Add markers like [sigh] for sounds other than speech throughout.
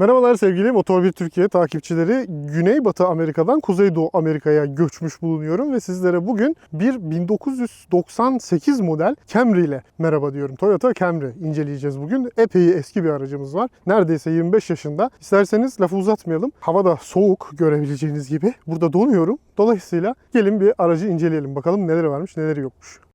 Merhabalar sevgili Motor 1 Türkiye takipçileri. Güneybatı Amerika'dan Kuzeydoğu Amerika'ya göçmüş bulunuyorum ve sizlere bugün bir 1998 model Camry ile merhaba diyorum. Toyota Camry inceleyeceğiz bugün. Epey eski bir aracımız var. Neredeyse 25 yaşında. İsterseniz lafı uzatmayalım. Hava da soğuk görebileceğiniz gibi. Burada donuyorum. Dolayısıyla gelin bir aracı inceleyelim. Bakalım neleri varmış neleri yokmuş.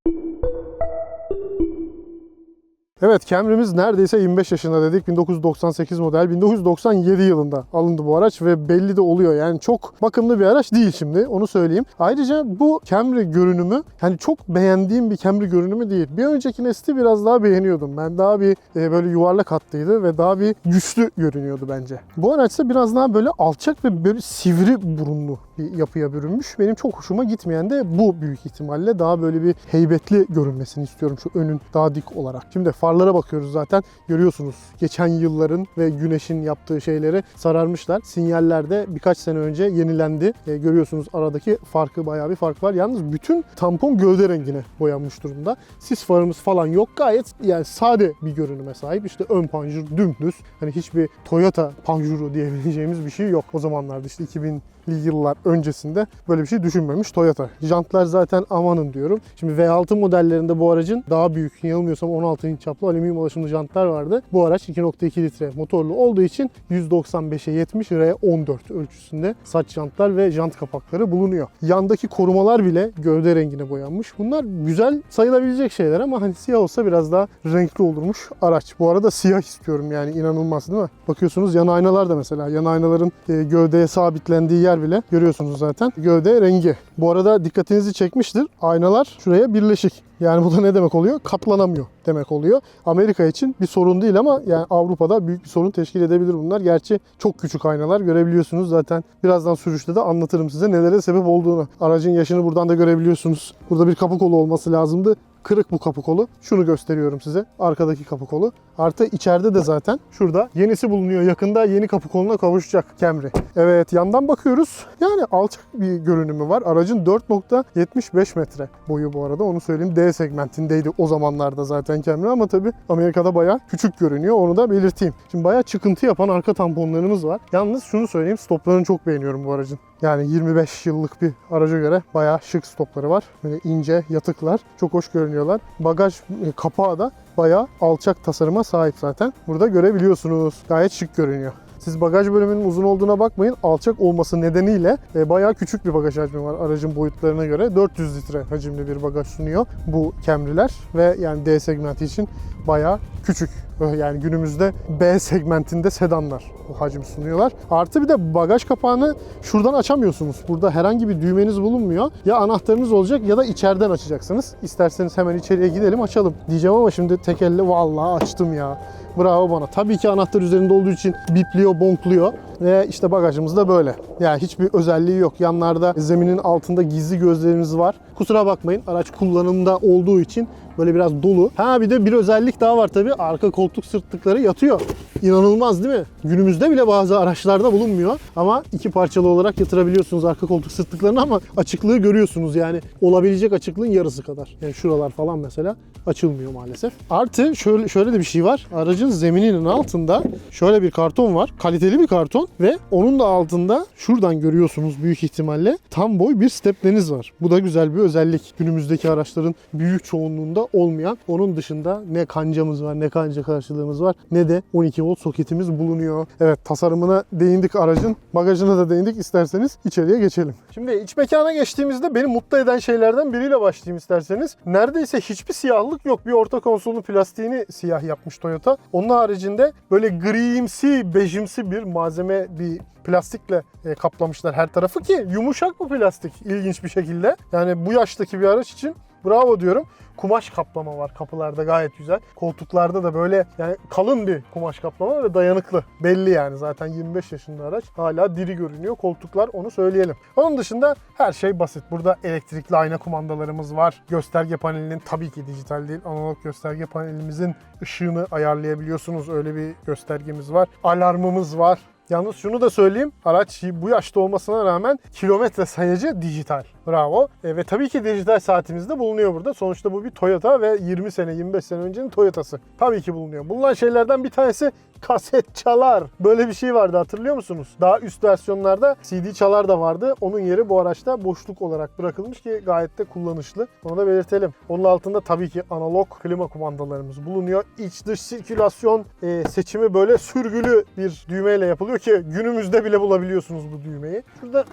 Evet Camry'miz neredeyse 25 yaşında dedik. 1998 model. 1997 yılında alındı bu araç ve belli de oluyor. Yani çok bakımlı bir araç değil şimdi onu söyleyeyim. Ayrıca bu Camry görünümü yani çok beğendiğim bir Camry görünümü değil. Bir önceki nesli biraz daha beğeniyordum. Ben daha bir e, böyle yuvarlak hattıydı ve daha bir güçlü görünüyordu bence. Bu araç ise biraz daha böyle alçak ve böyle sivri burunlu bir yapıya bürünmüş. Benim çok hoşuma gitmeyen de bu büyük ihtimalle. Daha böyle bir heybetli görünmesini istiyorum şu önün daha dik olarak. Şimdi farlara bakıyoruz zaten. Görüyorsunuz geçen yılların ve güneşin yaptığı şeyleri sararmışlar. Sinyaller de birkaç sene önce yenilendi. E, görüyorsunuz aradaki farkı bayağı bir fark var. Yalnız bütün tampon gövde rengine boyanmış durumda. Sis farımız falan yok. Gayet yani sade bir görünüme sahip. İşte ön panjur dümdüz. Hani hiçbir Toyota panjuru diyebileceğimiz bir şey yok. O zamanlarda işte 2000 yıllar öncesinde böyle bir şey düşünmemiş Toyota. Jantlar zaten amanın diyorum. Şimdi V6 modellerinde bu aracın daha büyük yanılmıyorsam 16 inç çaplı alüminyum alaşımlı jantlar vardı. Bu araç 2.2 litre motorlu olduğu için 195'e 70 R14 ölçüsünde saç jantlar ve jant kapakları bulunuyor. Yandaki korumalar bile gövde rengine boyanmış. Bunlar güzel sayılabilecek şeyler ama hani siyah olsa biraz daha renkli olurmuş araç. Bu arada siyah istiyorum yani inanılmaz değil mi? Bakıyorsunuz yan aynalar da mesela yan aynaların e, gövdeye sabitlendiği yer bile görüyorsunuz zaten. Gövde rengi. Bu arada dikkatinizi çekmiştir. Aynalar şuraya birleşik. Yani bu da ne demek oluyor? Katlanamıyor demek oluyor. Amerika için bir sorun değil ama yani Avrupa'da büyük bir sorun teşkil edebilir bunlar. Gerçi çok küçük aynalar görebiliyorsunuz. Zaten birazdan sürüşte de anlatırım size nelere sebep olduğunu. Aracın yaşını buradan da görebiliyorsunuz. Burada bir kapı kolu olması lazımdı. Kırık bu kapı kolu. Şunu gösteriyorum size. Arkadaki kapı kolu. Artı içeride de zaten şurada yenisi bulunuyor. Yakında yeni kapı koluna kavuşacak Camry. Evet yandan bakıyoruz. Yani alçak bir görünümü var. Aracın 4.75 metre boyu bu arada. Onu söyleyeyim. D segmentindeydi o zamanlarda zaten Camry ama tabii Amerika'da bayağı küçük görünüyor. Onu da belirteyim. Şimdi bayağı çıkıntı yapan arka tamponlarımız var. Yalnız şunu söyleyeyim. Stoplarını çok beğeniyorum bu aracın. Yani 25 yıllık bir araca göre bayağı şık stopları var. Böyle ince yatıklar. Çok hoş görünüyorlar. Bagaj e, kapağı da bayağı alçak tasarıma sahip zaten. Burada görebiliyorsunuz. Gayet şık görünüyor. Siz bagaj bölümünün uzun olduğuna bakmayın. Alçak olması nedeniyle e, bayağı küçük bir bagaj hacmi var aracın boyutlarına göre. 400 litre hacimli bir bagaj sunuyor bu Camry'ler ve yani D segmenti için bayağı küçük. Yani günümüzde B segmentinde sedanlar bu hacim sunuyorlar. Artı bir de bagaj kapağını şuradan açamıyorsunuz. Burada herhangi bir düğmeniz bulunmuyor. Ya anahtarınız olacak ya da içeriden açacaksınız. İsterseniz hemen içeriye gidelim açalım diyeceğim ama şimdi tek elle vallahi açtım ya. Bravo bana. Tabii ki anahtar üzerinde olduğu için bipliyor, bonkluyor. Ve işte bagajımız da böyle. Yani hiçbir özelliği yok. Yanlarda zeminin altında gizli gözlerimiz var. Kusura bakmayın araç kullanımda olduğu için böyle biraz dolu. Ha bir de bir özellik daha var tabii. Arka koltuk sırtlıkları yatıyor. İnanılmaz değil mi? Günümüzde bile bazı araçlarda bulunmuyor. Ama iki parçalı olarak yatırabiliyorsunuz arka koltuk sırtlıklarını ama açıklığı görüyorsunuz. Yani olabilecek açıklığın yarısı kadar. Yani şuralar falan mesela açılmıyor maalesef. Artı şöyle şöyle de bir şey var. Aracın zemininin altında şöyle bir karton var. Kaliteli bir karton ve onun da altında şuradan görüyorsunuz büyük ihtimalle tam boy bir stepleriniz var. Bu da güzel bir özellik. Günümüzdeki araçların büyük çoğunluğunda olmayan. Onun dışında ne kancamız var ne kanca karşılığımız var ne de 12 volt soketimiz bulunuyor. Evet tasarımına değindik aracın. Bagajına da değindik. İsterseniz içeriye geçelim. Şimdi iç mekana geçtiğimizde beni mutlu eden şeylerden biriyle başlayayım isterseniz. Neredeyse hiçbir siyahlık yok. Bir orta konsolun plastiğini siyah yapmış Toyota. Onun haricinde böyle grimsi, bejimsi bir malzeme bir plastikle e, kaplamışlar her tarafı ki yumuşak bu plastik ilginç bir şekilde. Yani bu yaştaki bir araç için bravo diyorum. Kumaş kaplama var kapılarda gayet güzel. Koltuklarda da böyle yani kalın bir kumaş kaplama ve dayanıklı. Belli yani zaten 25 yaşında araç hala diri görünüyor. Koltuklar onu söyleyelim. Onun dışında her şey basit. Burada elektrikli ayna kumandalarımız var. Gösterge panelinin tabii ki dijital değil analog gösterge panelimizin ışığını ayarlayabiliyorsunuz. Öyle bir göstergemiz var. Alarmımız var. Yalnız şunu da söyleyeyim. Araç bu yaşta olmasına rağmen kilometre sayacı dijital. Bravo. E, ve tabii ki dijital saatimiz de bulunuyor burada. Sonuçta bu bir Toyota ve 20 sene 25 sene öncenin Toyota'sı. Tabii ki bulunuyor. Bulunan şeylerden bir tanesi kaset çalar. Böyle bir şey vardı hatırlıyor musunuz? Daha üst versiyonlarda CD çalar da vardı. Onun yeri bu araçta boşluk olarak bırakılmış ki gayet de kullanışlı. Onu da belirtelim. Onun altında tabii ki analog klima kumandalarımız bulunuyor. İç dış sirkülasyon e, seçimi böyle sürgülü bir düğmeyle yapılıyor ki günümüzde bile bulabiliyorsunuz bu düğmeyi. Şurada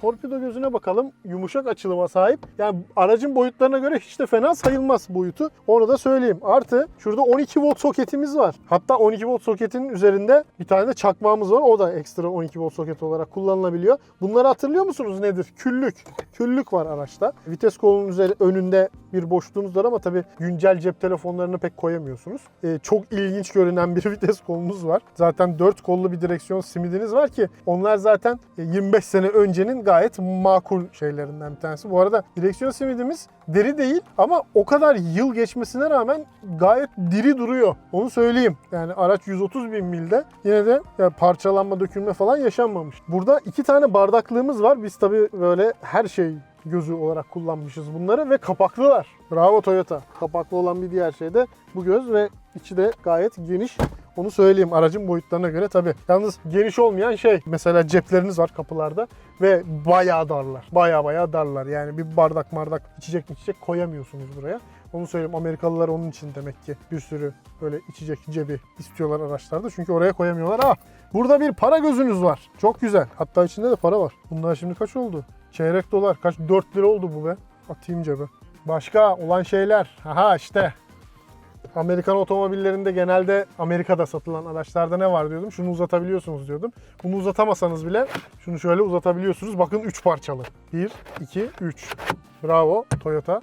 torpido gözüne bakalım. Yumuşak açılıma sahip. Yani aracın boyutlarına göre hiç de fena sayılmaz boyutu. Onu da söyleyeyim. Artı şurada 12 volt soketimiz var. Hatta 12 volt soketinin üzerinde bir tane de çakmağımız var. O da ekstra 12 volt soket olarak kullanılabiliyor. Bunları hatırlıyor musunuz nedir? Küllük. Küllük var araçta. Vites kolunun üzeri, önünde bir boşluğunuz var ama tabii güncel cep telefonlarını pek koyamıyorsunuz. Ee, çok ilginç görünen bir [laughs] vites kolumuz var. Zaten 4 kollu bir direksiyon simidiniz var ki onlar zaten e, 25 sene öncenin gayet makul şeylerinden bir tanesi. Bu arada direksiyon simidimiz deri değil ama o kadar yıl geçmesine rağmen gayet diri duruyor. Onu söyleyeyim. Yani araç 130 bin milde yine de parçalanma, dökülme falan yaşanmamış. Burada iki tane bardaklığımız var. Biz tabii böyle her şey gözü olarak kullanmışız bunları ve kapaklılar. Bravo Toyota. Kapaklı olan bir diğer şey de bu göz ve içi de gayet geniş. Onu söyleyeyim aracın boyutlarına göre tabii. Yalnız geniş olmayan şey mesela cepleriniz var kapılarda ve bayağı darlar. Bayağı bayağı darlar. Yani bir bardak bardak içecek mi içecek koyamıyorsunuz buraya. Onu söyleyeyim Amerikalılar onun için demek ki bir sürü böyle içecek cebi istiyorlar araçlarda. Çünkü oraya koyamıyorlar. Ah burada bir para gözünüz var. Çok güzel. Hatta içinde de para var. Bunlar şimdi kaç oldu? Çeyrek dolar. Kaç? 4 lira oldu bu be. Atayım cebe. Başka olan şeyler. Aha işte. Amerikan otomobillerinde genelde Amerika'da satılan araçlarda ne var diyordum. Şunu uzatabiliyorsunuz diyordum. Bunu uzatamasanız bile şunu şöyle uzatabiliyorsunuz. Bakın 3 parçalı. 1, 2, 3. Bravo Toyota.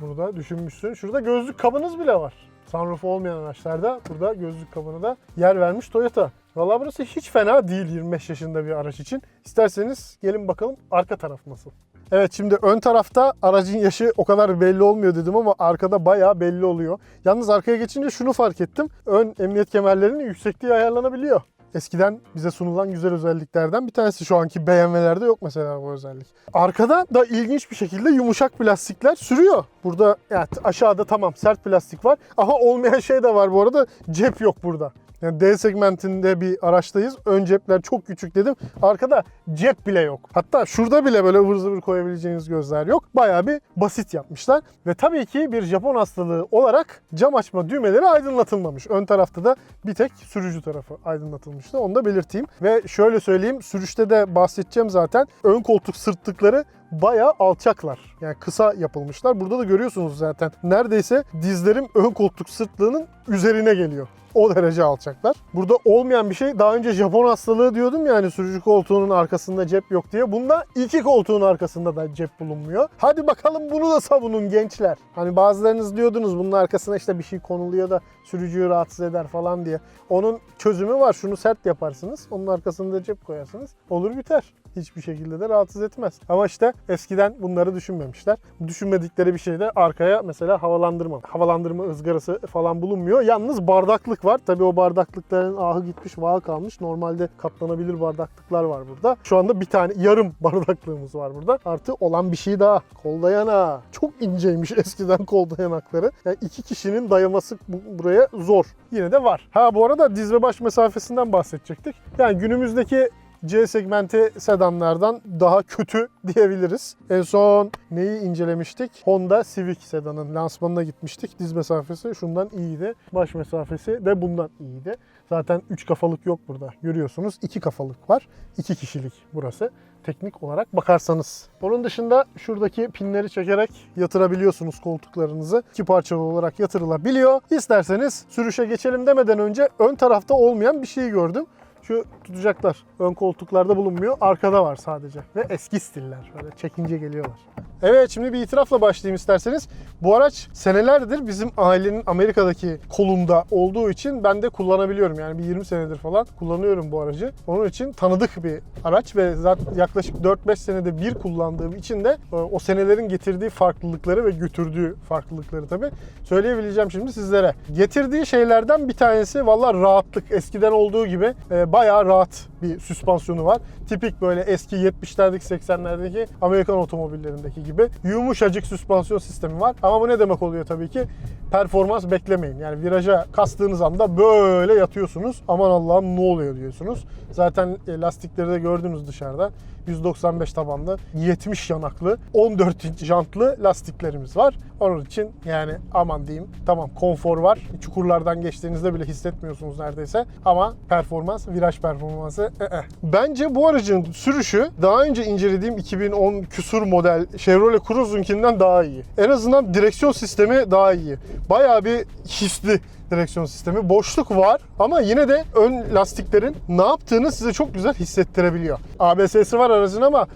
Bunu da düşünmüşsün. Şurada gözlük kabınız bile var. Sunroof olmayan araçlarda burada gözlük kabını da yer vermiş Toyota. Valla burası hiç fena değil 25 yaşında bir araç için. İsterseniz gelin bakalım arka taraf nasıl. Evet şimdi ön tarafta aracın yaşı o kadar belli olmuyor dedim ama arkada bayağı belli oluyor. Yalnız arkaya geçince şunu fark ettim. Ön emniyet kemerlerinin yüksekliği ayarlanabiliyor. Eskiden bize sunulan güzel özelliklerden bir tanesi şu anki BMW'lerde yok mesela bu özellik. Arkada da ilginç bir şekilde yumuşak plastikler sürüyor. Burada evet, aşağıda tamam sert plastik var ama olmayan şey de var bu arada cep yok burada. Yani D segmentinde bir araçtayız. Ön cepler çok küçük dedim. Arkada cep bile yok. Hatta şurada bile böyle ıvır zıvır koyabileceğiniz gözler yok. Bayağı bir basit yapmışlar. Ve tabii ki bir Japon hastalığı olarak cam açma düğmeleri aydınlatılmamış. Ön tarafta da bir tek sürücü tarafı aydınlatılmıştı. Onu da belirteyim. Ve şöyle söyleyeyim. Sürüşte de bahsedeceğim zaten. Ön koltuk sırtlıkları bayağı alçaklar. Yani kısa yapılmışlar. Burada da görüyorsunuz zaten. Neredeyse dizlerim ön koltuk sırtlığının üzerine geliyor. O derece alçaklar. Burada olmayan bir şey daha önce Japon hastalığı diyordum yani sürücü koltuğunun arkasında cep yok diye. Bunda iki koltuğun arkasında da cep bulunmuyor. Hadi bakalım bunu da savunun gençler. Hani bazılarınız diyordunuz bunun arkasına işte bir şey konuluyor da sürücüyü rahatsız eder falan diye. Onun çözümü var. Şunu sert yaparsınız. Onun arkasında cep koyarsınız. Olur biter. Hiçbir şekilde de rahatsız etmez. Ama işte eskiden bunları düşünmemişler. Düşünmedikleri bir şey de arkaya mesela havalandırma. Havalandırma ızgarası falan bulunmuyor. Yalnız bardaklık var. Tabii o bardaklıkların ahı gitmiş, vahı kalmış. Normalde katlanabilir bardaklıklar var burada. Şu anda bir tane yarım [laughs] bardaklığımız var burada. Artı olan bir şey daha. Kol dayanağı. Çok inceymiş eskiden kol dayanakları. Yani iki kişinin dayaması bu- buraya zor. Yine de var. Ha bu arada diz ve baş mesafesinden bahsedecektik. Yani günümüzdeki C segmenti sedanlardan daha kötü [laughs] diyebiliriz. En son neyi incelemiştik? Honda Civic sedanın lansmanına gitmiştik. Diz mesafesi şundan iyiydi. Baş mesafesi de bundan iyiydi. Zaten 3 kafalık yok burada. Görüyorsunuz 2 kafalık var. 2 kişilik burası. Teknik olarak bakarsanız. Onun dışında şuradaki pinleri çekerek yatırabiliyorsunuz koltuklarınızı. İki parçalı olarak yatırılabiliyor. İsterseniz sürüşe geçelim demeden önce ön tarafta olmayan bir şey gördüm. Şu tutacaklar ön koltuklarda bulunmuyor. Arkada var sadece. Ve eski stiller. Böyle çekince geliyorlar. Evet şimdi bir itirafla başlayayım isterseniz. Bu araç senelerdir bizim ailenin Amerika'daki kolunda olduğu için ben de kullanabiliyorum. Yani bir 20 senedir falan kullanıyorum bu aracı. Onun için tanıdık bir araç ve zaten yaklaşık 4-5 senede bir kullandığım için de e, o senelerin getirdiği farklılıkları ve götürdüğü farklılıkları tabii söyleyebileceğim şimdi sizlere. Getirdiği şeylerden bir tanesi valla rahatlık. Eskiden olduğu gibi e, bayağı rahat bir süspansiyonu var. Tipik böyle eski 70'lerdeki 80'lerdeki Amerikan otomobillerindeki. Gibi yumuşacık süspansiyon sistemi var. Ama bu ne demek oluyor tabii ki? Performans beklemeyin. Yani viraja kastığınız anda böyle yatıyorsunuz. Aman Allah'ım ne oluyor diyorsunuz. Zaten e, lastikleri de gördünüz dışarıda. 195 tabanlı, 70 yanaklı, 14 inç jantlı lastiklerimiz var. Onun için yani aman diyeyim tamam konfor var. Çukurlardan geçtiğinizde bile hissetmiyorsunuz neredeyse. Ama performans, viraj performansı ı-ı. Bence bu aracın sürüşü daha önce incelediğim 2010 küsur model Chevrolet Cruze'unkinden daha iyi. En azından direksiyon sistemi daha iyi. Bayağı bir hisli direksiyon sistemi. Boşluk var ama yine de ön lastiklerin ne yaptığını size çok güzel hissettirebiliyor. ABS'si var aracın ama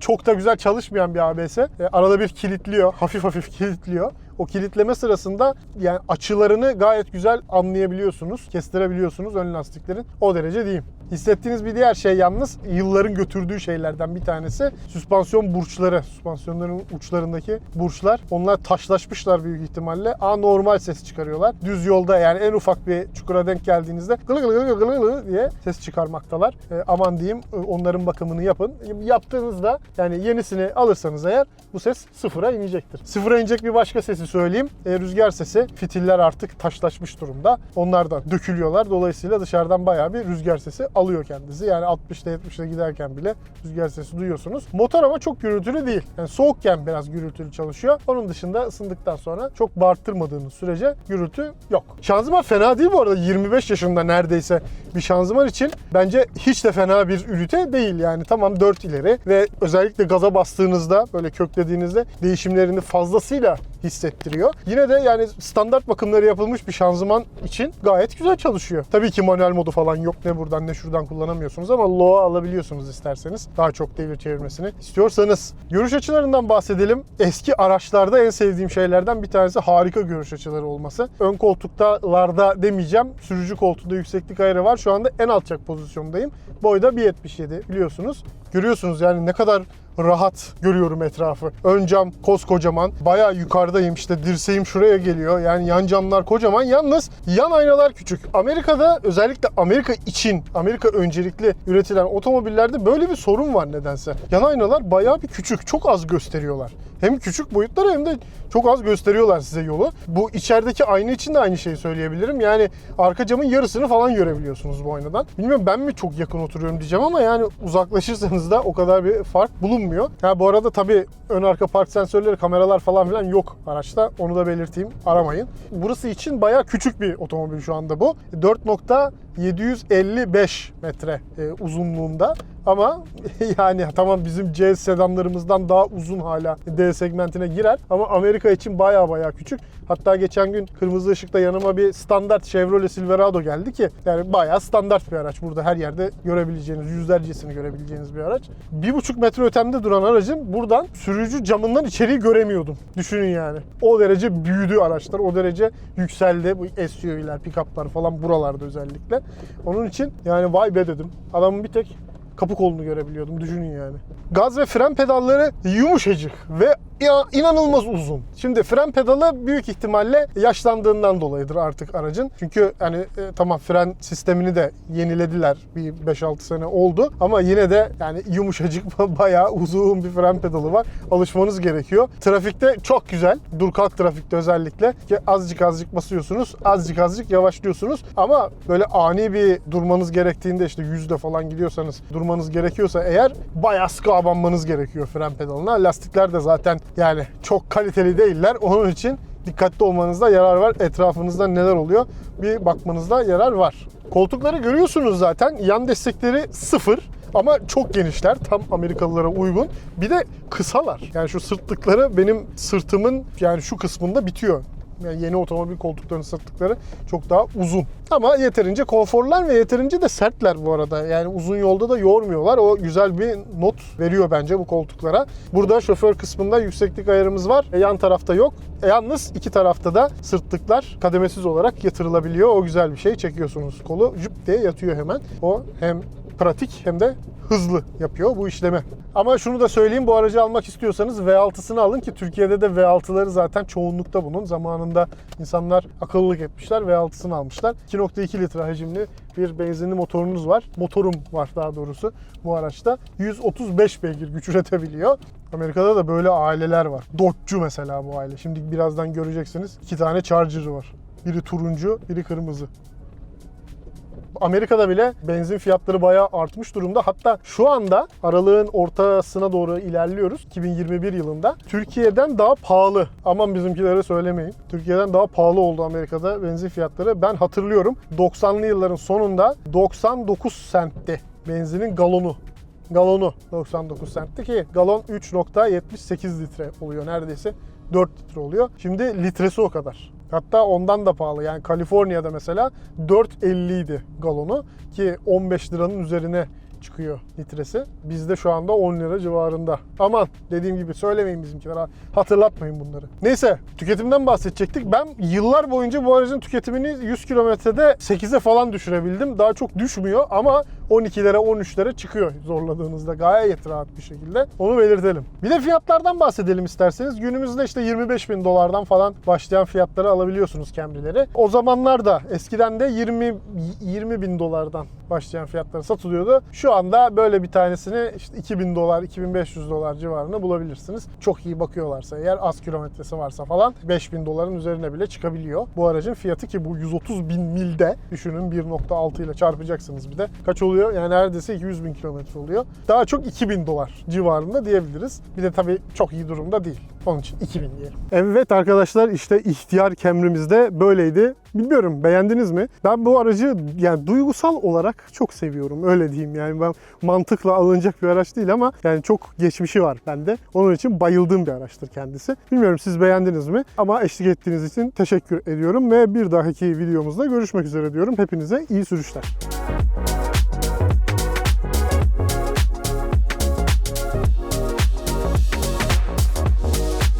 çok da güzel çalışmayan bir ABS. E, arada bir kilitliyor, hafif hafif kilitliyor. O kilitleme sırasında yani açılarını gayet güzel anlayabiliyorsunuz, kestirebiliyorsunuz ön lastiklerin. O derece diyeyim. Hissettiğiniz bir diğer şey yalnız yılların götürdüğü şeylerden bir tanesi süspansiyon burçları. Süspansiyonların uçlarındaki burçlar. Onlar taşlaşmışlar büyük ihtimalle. Anormal ses çıkarıyorlar. Düz yolda yani en ufak bir çukura denk geldiğinizde gılı gılı gılı gılı diye ses çıkarmaktalar. E, aman diyeyim e, onların bakımını yapın. Yaptığınızda yani yenisini alırsanız eğer bu ses sıfıra inecektir. Sıfıra inecek bir başka sesi söyleyeyim. E, rüzgar sesi. Fitiller artık taşlaşmış durumda. Onlar da dökülüyorlar. Dolayısıyla dışarıdan bayağı bir rüzgar sesi alıyor kendisi. Yani 60'ta 70'te giderken bile rüzgar sesi duyuyorsunuz. Motor ama çok gürültülü değil. Yani soğukken biraz gürültülü çalışıyor. Onun dışında ısındıktan sonra çok bağırttırmadığınız sürece gürültü yok. Şanzıman fena değil bu arada. 25 yaşında neredeyse bir şanzıman için bence hiç de fena bir ünite değil. Yani tamam 4 ileri ve özellikle gaza bastığınızda böyle köklediğinizde değişimlerini fazlasıyla hissettiriyor. Yine de yani standart bakımları yapılmış bir şanzıman için gayet güzel çalışıyor. Tabii ki manuel modu falan yok. Ne buradan ne şuradan kullanamıyorsunuz ama low'a alabiliyorsunuz isterseniz. Daha çok devir çevirmesini istiyorsanız. Görüş açılarından bahsedelim. Eski araçlarda en sevdiğim şeylerden bir tanesi harika görüş açıları olması. Ön koltuktalarda demeyeceğim. Sürücü koltuğunda yükseklik ayarı var. Şu anda en alçak pozisyondayım. Boyda 1.77 biliyorsunuz. Görüyorsunuz yani ne kadar rahat görüyorum etrafı. Ön cam koskocaman. Bayağı yukarıdayım işte dirseğim şuraya geliyor. Yani yan camlar kocaman. Yalnız yan aynalar küçük. Amerika'da özellikle Amerika için, Amerika öncelikli üretilen otomobillerde böyle bir sorun var nedense. Yan aynalar bayağı bir küçük. Çok az gösteriyorlar. Hem küçük boyutları hem de çok az gösteriyorlar size yolu. Bu içerideki ayna için de aynı şeyi söyleyebilirim. Yani arka camın yarısını falan görebiliyorsunuz bu aynadan. Bilmiyorum ben mi çok yakın oturuyorum diyeceğim ama yani uzaklaşırsanız da o kadar bir fark bulunmuyor. Ha bu arada tabii ön arka park sensörleri, kameralar falan filan yok araçta. Onu da belirteyim. Aramayın. Burası için bayağı küçük bir otomobil şu anda bu. 4.755 metre e, uzunluğunda. Ama [laughs] yani tamam bizim C sedanlarımızdan daha uzun hala D segmentine girer. Ama Amerika için baya baya küçük. Hatta geçen gün kırmızı ışıkta yanıma bir standart Chevrolet Silverado geldi ki yani bayağı standart bir araç. Burada her yerde görebileceğiniz, yüzlercesini görebileceğiniz bir araç. Bir buçuk metre ötemde duran aracın buradan sürücü camından içeriği göremiyordum. Düşünün yani. O derece büyüdü araçlar. O derece yükseldi. Bu SUV'ler, pick-up'lar falan buralarda özellikle. Onun için yani vay be dedim. Adamın bir tek kapı kolunu görebiliyordum. Düşünün yani. Gaz ve fren pedalları yumuşacık ve inanılmaz uzun. Şimdi fren pedalı büyük ihtimalle yaşlandığından dolayıdır artık aracın. Çünkü hani e, tamam fren sistemini de yenilediler bir 5-6 sene oldu ama yine de yani yumuşacık [laughs] bayağı uzun bir fren pedalı var. Alışmanız gerekiyor. Trafikte çok güzel. Dur kalk trafikte özellikle ki azıcık azıcık basıyorsunuz. Azıcık azıcık yavaşlıyorsunuz ama böyle ani bir durmanız gerektiğinde işte yüzde falan gidiyorsanız durmanız gerekiyorsa eğer bayağı sıkı abanmanız gerekiyor fren pedalına. Lastikler de zaten yani çok kaliteli değiller. Onun için dikkatli olmanızda yarar var. Etrafınızda neler oluyor bir bakmanızda yarar var. Koltukları görüyorsunuz zaten. Yan destekleri sıfır. Ama çok genişler. Tam Amerikalılara uygun. Bir de kısalar. Yani şu sırtlıkları benim sırtımın yani şu kısmında bitiyor. Yani yeni otomobil koltuklarının sırtlıkları çok daha uzun. Ama yeterince konforlar ve yeterince de sertler bu arada. Yani uzun yolda da yormuyorlar. O güzel bir not veriyor bence bu koltuklara. Burada şoför kısmında yükseklik ayarımız var. E, yan tarafta yok. E, yalnız iki tarafta da sırtlıklar kademesiz olarak yatırılabiliyor. O güzel bir şey. Çekiyorsunuz kolu. Jüp diye yatıyor hemen. O hem pratik hem de hızlı yapıyor bu işlemi. Ama şunu da söyleyeyim bu aracı almak istiyorsanız V6'sını alın ki Türkiye'de de V6'ları zaten çoğunlukta bunun. Zamanında insanlar akıllılık etmişler V6'sını almışlar. 2.2 litre hacimli bir benzinli motorunuz var. Motorum var daha doğrusu bu araçta. 135 beygir güç üretebiliyor. Amerika'da da böyle aileler var. Dodge'cu mesela bu aile. Şimdi birazdan göreceksiniz. İki tane Charger'ı var. Biri turuncu, biri kırmızı. Amerika'da bile benzin fiyatları bayağı artmış durumda. Hatta şu anda aralığın ortasına doğru ilerliyoruz. 2021 yılında. Türkiye'den daha pahalı. Aman bizimkilere söylemeyin. Türkiye'den daha pahalı oldu Amerika'da benzin fiyatları. Ben hatırlıyorum 90'lı yılların sonunda 99 sentti benzinin galonu. Galonu 99 sentti ki galon 3.78 litre oluyor neredeyse. 4 litre oluyor. Şimdi litresi o kadar. Hatta ondan da pahalı. Yani Kaliforniya'da mesela 4.50 idi galonu ki 15 liranın üzerine çıkıyor litresi. Bizde şu anda 10 lira civarında. Aman dediğim gibi söylemeyin bizimkilere. Hatırlatmayın bunları. Neyse tüketimden bahsedecektik. Ben yıllar boyunca bu aracın tüketimini 100 kilometrede 8'e falan düşürebildim. Daha çok düşmüyor ama 12'lere 13'lere çıkıyor zorladığınızda gayet rahat bir şekilde. Onu belirtelim. Bir de fiyatlardan bahsedelim isterseniz. Günümüzde işte 25 bin dolardan falan başlayan fiyatları alabiliyorsunuz Camry'leri. O zamanlar da eskiden de 20 20 bin dolardan başlayan fiyatları satılıyordu. Şu anda böyle bir tanesini işte 2000 dolar, 2500 dolar civarında bulabilirsiniz. Çok iyi bakıyorlarsa eğer az kilometresi varsa falan 5000 doların üzerine bile çıkabiliyor. Bu aracın fiyatı ki bu 130 bin milde düşünün 1.6 ile çarpacaksınız bir de. Kaç oluyor? Yani neredeyse 200 bin kilometre oluyor. Daha çok 2000 dolar civarında diyebiliriz. Bir de tabii çok iyi durumda değil. Onun için 2000 diyelim. Evet arkadaşlar işte ihtiyar kemrimizde böyleydi. Bilmiyorum beğendiniz mi? Ben bu aracı yani duygusal olarak çok seviyorum. Öyle diyeyim yani ben mantıkla alınacak bir araç değil ama yani çok geçmişi var bende. Onun için bayıldığım bir araçtır kendisi. Bilmiyorum siz beğendiniz mi? Ama eşlik ettiğiniz için teşekkür ediyorum ve bir dahaki videomuzda görüşmek üzere diyorum. Hepinize iyi sürüşler.